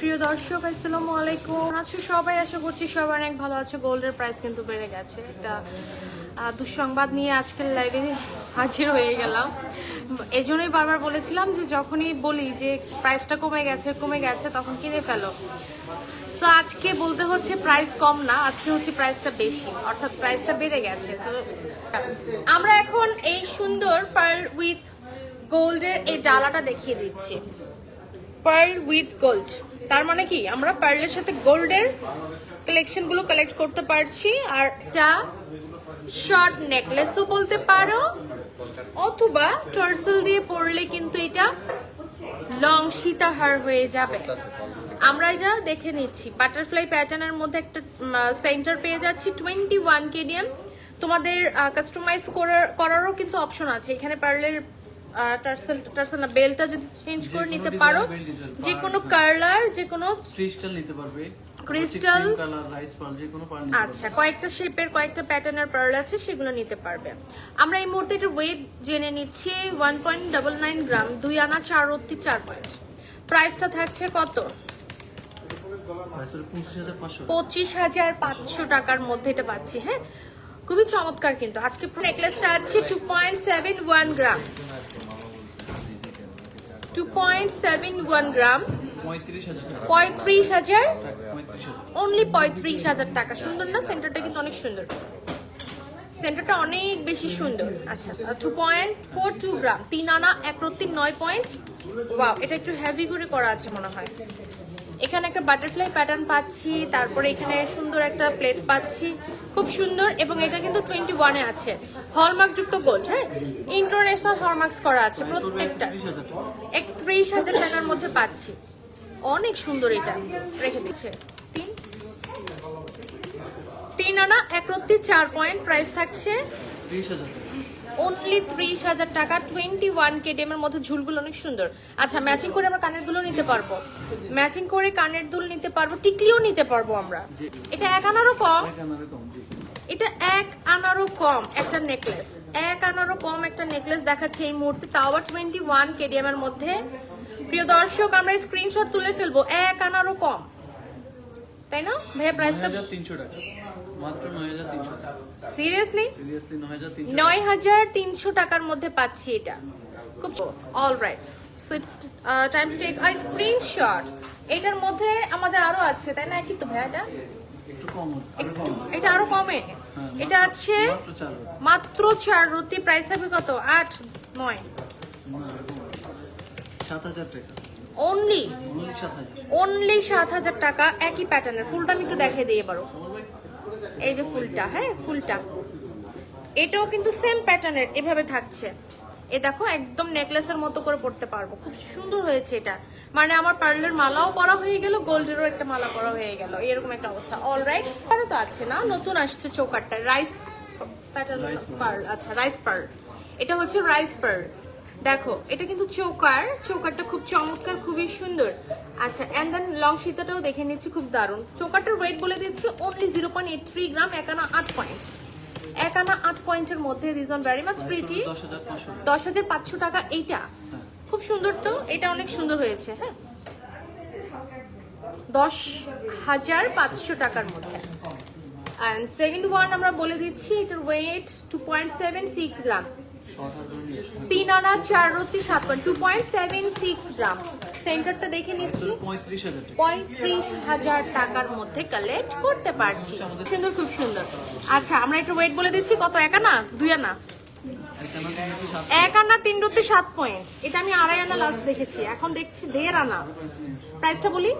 প্রিয় দর্শক, আসসালামু আলাইকুম। আছো সবাই? আশা করছি সবাই অনেক ভালো আছে। গোল্ডের প্রাইস কিন্তু বেড়ে গেছে। একটা দুঃসংবাদ নিয়ে আজকের লাইভে হাজির হয়ে গেলাম। এই জন্যই বারবার বলেছিলাম যে যখনই বলি যে প্রাইসটা কমে গেছে কমে গেছে, তখন কিনে ফেলো। তো আজকে বলতে হচ্ছে প্রাইস কম না, আজকে হচ্ছে প্রাইসটা বেশি। অর্থাৎ প্রাইসটা বেড়ে গেছে। তো আমরা এখন এই সুন্দর পার্ল উইথ গোল্ডের এই ডালাটা দেখিয়ে দিচ্ছি। পার্ল উইথ গোল্ড তার মানে কি? আমরা পার্লের সাথে গোল্ডের কালেকশনগুলো কালেক্ট করতে পারছি। আর এটা শর্ট নেকলেসও বলতে পারো। অথবা টার্সেল দিয়ে পরলে কিন্তু এটা লং সীতাহার হয়ে যাবে। আমরা এটা দেখে নিচ্ছি। বাটারফ্লাই প্যাটার্নের মধ্যে একটা সেন্টার পেয়ে যাচ্ছি। টোয়েন্টি ওয়ান কেডিয়াম তোমাদের কাস্টমাইজ করার, করারও কিন্তু অপশন আছে। এখানে পার্লের টার্সেল টার্সেল না বেলটা যদি চেঞ্জ করে নিতে পারো যে কোনো কালার যে কোনো ক্রিস্টাল নিতে পারবে। পাল আচ্ছা কয়েকটা শেপের কয়েকটা প্যাটার্নের পার্ল আছে সেগুলো নিতে পারবে। আমরা এই মুহূর্তে এটা ওয়েট জেনে নিচ্ছি one point double nine gram দুই আনা চার রত্তি চার পয়েন্ট প্রাইসটা থাকছে কত? পঁচিশ হাজার পাঁচশো টাকার মধ্যে এটা পাচ্ছি হ্যাঁ? খুবই চমৎকার কিন্তু। আজকে নেকলেসটা আছে two point seven one gram two point seven one gram পঁয়ত্রিশ হাজার অনলি পঁয়ত্রিশ হাজার? টাকা। সুন্দর না? সেন্টারটা কিন্তু অনেক সুন্দর। সেন্টারটা অনেক বেশি সুন্দর। আচ্ছা two point four two gram তিন আনা এক রত্তি নয় পয়েন্ট ওয়াও এটা একটু হেভি করে করা আছে মনে হয়। এখানে একটা বাটারফ্লাই প্যাটার্ন পাচ্ছি। তারপরে এখানে সুন্দর একটা প্লেট পাচ্ছি। খুব সুন্দর এবং এটা কিন্তু টোয়েন্টি ওয়ানে আছে। হলমার্ক যুক্ত গোল্ড হ্যাঁ? ইন্টারন্যাশনাল হলমার্কস করা আছে প্রত্যেকটা। একত্রিশ হাজার টাকার মধ্যে পাচ্ছি। অনেক সুন্দর এটা। রেখে দিচ্ছে। তিন। তিন আনা, এক রত্তি, চার পয়েন্ট। প্রাইস থাকছে অনলি ত্রিশ হাজার টাকা। টোয়েন্টি ওয়ান কেডিএম এর মধ্যে ঝুলগুলো অনেক সুন্দর। আচ্ছা ম্যাচিং করে আমরা কানের দুলও নিতে পারব। ম্যাচিং করে কানের দুল নিতে পারব, টিকলিও নিতে পারব আমরা। এটা এক আনারও কম। এটা এক আনারও কম একটা নেকলেস এক আনারও কম একটা নেকলেস দেখাচ্ছে এই মুহূর্তে। তাও আবার টোয়েন্টি ওয়ান কেডিএম এর মধ্যে। প্রিয় দর্শক আমরা স্ক্রিনশট তুলে ফেলব। এক আনারও কম। তাই না? ভাইয়া প্রাইসটা হাজার তিনশো টাকা। মাত্র নয় হাজার তিনশো টাকা। সিরিয়াসলি সিরিয়াসলি নয় হাজার তিনশো টাকার মধ্যে পাচ্ছি এটা। খুব all right so it's time to take a screenshot এটার মধ্যে আমাদের আরও আছে তাই না? একই তো ভাইয়া এটা এটা আরও কমে। হ্যাঁ, এটা আছে মাত্র চার রুটি প্রাইস থাকবে কত? আট নয়। সাত হাজার টাকা। অনলি অনলি সাত হাজার। টাকা। একই প্যাটার্নের ফুলটা আমি একটু দেখিয়ে দিই এবারও। এই যে ফুলটা হ্যাঁ ফুলটা। এটাও কিন্তু সেম প্যাটার্নের এভাবে থাকছে। এ দেখো একদম নেকলেসের মতো করে পড়তে পারব। খুব সুন্দর হয়েছে এটা। মানে আমার পার্লের মালাও পরা হয়ে গেল গোল্ডেরও একটা মালা পরা হয়ে গেল। এরকম একটা অবস্থা। অল রাইট আরও তো আছে না? নতুন আসছে চৌকারটা রাইস প্যাটার্ন পার্ল আচ্ছা রাইস পার্ল এটা হচ্ছে রাইস পার্ল দেখো এটা কিন্তু চৌকার। চৌকারটা খুব চমৎকার খুবই সুন্দর। আচ্ছা অ্যান্ড দেন লং সীতাটাও দেখে নিচ্ছি খুব দারুণ। চৌকারটার ওয়েট বলে দিচ্ছি only zero point eight three gram এক আনা আট পয়েন্ট এক আনা আট পয়েন্টের মধ্যে রিজন ভেরি মাচ প্রিটি দশ হাজার পাঁচশো টাকা এইটা। খুব সুন্দর তো এটা অনেক সুন্দর হয়েছে হ্যাঁ। দশ হাজার পাঁচশো টাকার মধ্যে। অ্যান্ড সেকেন্ড ওয়ান আমরা বলে দিচ্ছি এটার weight two point seven six gram. তিন আনা চার রত্তি সাত point two point seven six gram. সেন্টারটা দেখে নিচ্ছি। পঁয়ত্রিশ হাজার টাকার মধ্যে কালেক্ট করতে পারছি। সুন্দর খুব সুন্দর। আচ্ছা আমরা একটু ওয়েট বলে দিচ্ছি কত এক আনা? দুই আনা? এক আনা তিন হাজার সাত পয়েন্ট। এটা আমি আড়াই আনা লাস্ট দেখেছি। এখন দেখছি দেড় আনা। প্রাইসটা বলি?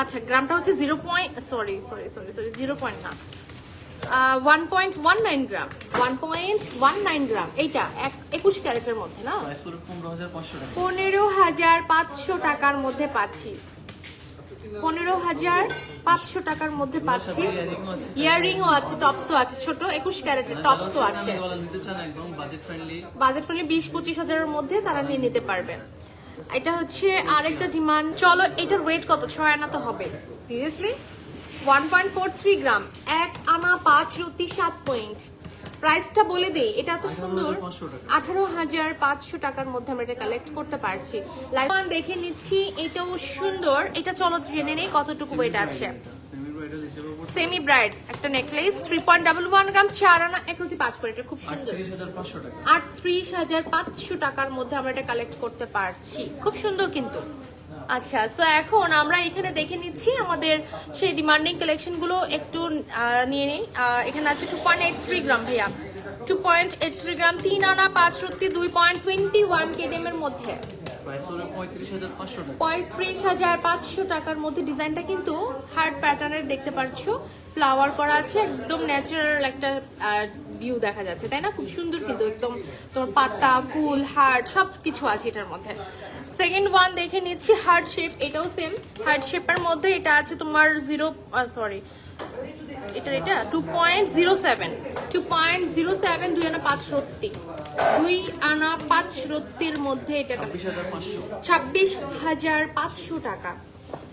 আচ্ছা গ্রামটা হচ্ছে zero point sorry sorry sorry sorry zero point না। One point one nine gram one point one nine gram এইটা এক একুশ ক্যারেটের মধ্যে না? পনেরো হাজার পাঁচশো টাকার মধ্যে পাচ্ছি। পনেরো হাজার পাঁচশো টাকার মধ্যে পাচ্ছি। ইয়াররিংও আছে টপসও আছে ছোট একুশ ক্যারেটের টপসও আছে। বাজেট ফ্রেন্ডলি বাজেট ফ্রেন্ডলি বিশ পঁচিশ হাজারের মধ্যে তারা নিয়ে নিতে পারবেন এটা হচ্ছে আরেকটা ডিমান্ড। চলো এটার ওয়েট কত? ছয় আনা তো হবে। Seriously one point four three gram এক আনা পাঁচ রতি সাত পয়েন্ট। প্রাইসটা বলে দেই এটা তো সুন্দর। আঠারো হাজার পাঁচশো টাকার মধ্যে আমরা এটা কালেক্ট করতে পারছি। লাইভ দেখে নিচ্ছি এটাও সুন্দর। এটা চলো ট্রেনে নেই কতটুকু এটা আছে সেমি ব্রাইড একটা necklace three point double one gram চার আনা এক রুটি পাঁচ করে এটা খুব সুন্দর। আটত্রিশ হাজার পাঁচশো টাকার মধ্যে আমরা এটা কালেক্ট করতে পারছি। খুব সুন্দর কিন্তু। আচ্ছা তো এখন আমরা এখানে দেখে নিচ্ছি আমাদের সেই ডিমান্ডিং কালেকশনগুলো একটু নিয়ে নিই। এখানে আছে two point eight three gram ভাইয়া। Two point eight three gram তিন আনা পাঁচ সত্যি দুই পয়েন্ট টোয়েন্টি ওয়ান কেডিএমের মধ্যে। প্রাইস হলো পঁয়ত্রিশ হাজার পাঁচশো টাকার মধ্যে ডিজাইনটা কিন্তু হার্ড প্যাটার্নের দেখতে পাচ্ছ ফ্লাওয়ার করা আছে একদম ন্যাচারাল একটা ভিউ দেখা যাচ্ছে তাই না? খুব সুন্দর কিন্তু একদম তোমার পাতা ফুল হার্ট সব কিছু আছে এটার মধ্যে। সেকেন্ড ওয়ান দেখে নিচ্ছি হার্ট শেপ এটাও সেম হার্ট শেপের মধ্যে এটা আছে তোমার জিরো সরি এটা এটা two point zero seven two point zero seven দুই আনা পাঁচ রত্তি দুই আনা পাঁচ রত্তির মধ্যে এটা ছাব্বিশ হাজার পাঁচশো। টাকা।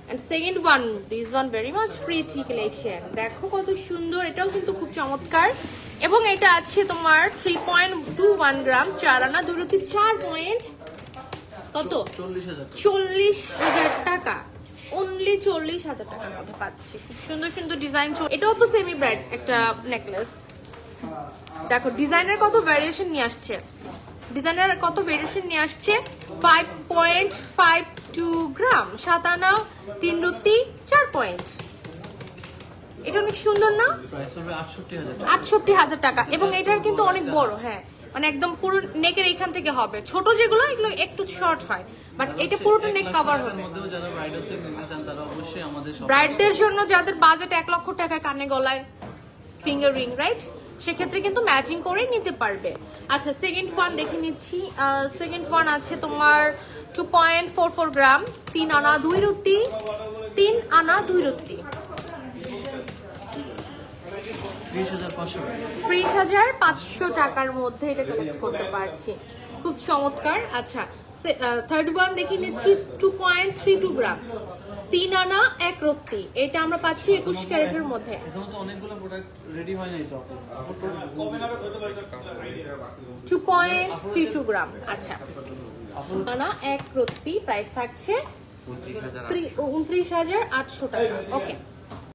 And second one this one very much pretty collection দেখো কত সুন্দর এটাও কিন্তু খুব চমৎকার। এবং এটা আছে তোমার three point two one gram চার আনা দুরুতি চার পয়েন্ট কত? চল্লিশ হাজার টাকা। অনলি চল্লিশ হাজার টাকার মধ্যে পাচ্ছি। খুব সুন্দর সুন্দর ডিজাইন এটাও তো সেমি ব্রাইড একটা নেকলেস দেখো ডিজাইনের কত ভ্যারিয়েশন নিয়ে আসছে? ডিজাইনের কত ভ্যারিয়েশন নিয়ে আসছে? Five point five two gram সাত আনা তিন রুটি চার পয়েন্ট এটা অনেক সুন্দর না? আটষট্টি হাজার টাকা। এবং এটার কিন্তু অনেক বড় হ্যাঁ। মানে একদম পুরো নেকের এইখান থেকে হবে। ছোট যেগুলো এগুলো একটু শর্ট হয়। বাট এটা পুরোটা নেক কভার হবে। ব্রাইডদের জন্য যাদের বাজেট এক লক্ষ টাকা কানে গলায় ফিঙ্গার রিং রাইট সেক্ষেত্রে কিন্তু ম্যাচিং করে নিতে পারবে। আচ্ছা সেকেন্ড ওয়ান দেখে নিচ্ছি। সেকেন্ড ওয়ান আছে তোমার two point four four gram তিন আনা দুই রুটি তিন আনা দুই রুটি। ত্রিশ হাজার পাঁচশো টাকার মধ্যে এটা কালেক্ট করতে পারছি। খুব চমৎকার। আচ্ছা থার্ড ওয়ান দেখে নিচ্ছি two point three two gram তিন আনা এক রত্তি। এটা আমরা পাচ্ছি একুশ ক্যারেটের মধ্যে। এখনও তো অনেকগুলো প্রোডাক্ট রেডি নাই তো two point three two gram আচ্ছা। আনা এক রত্তি। প্রাইস থাকছে উনত্রিশ হাজার আটশো টাকা। ওকে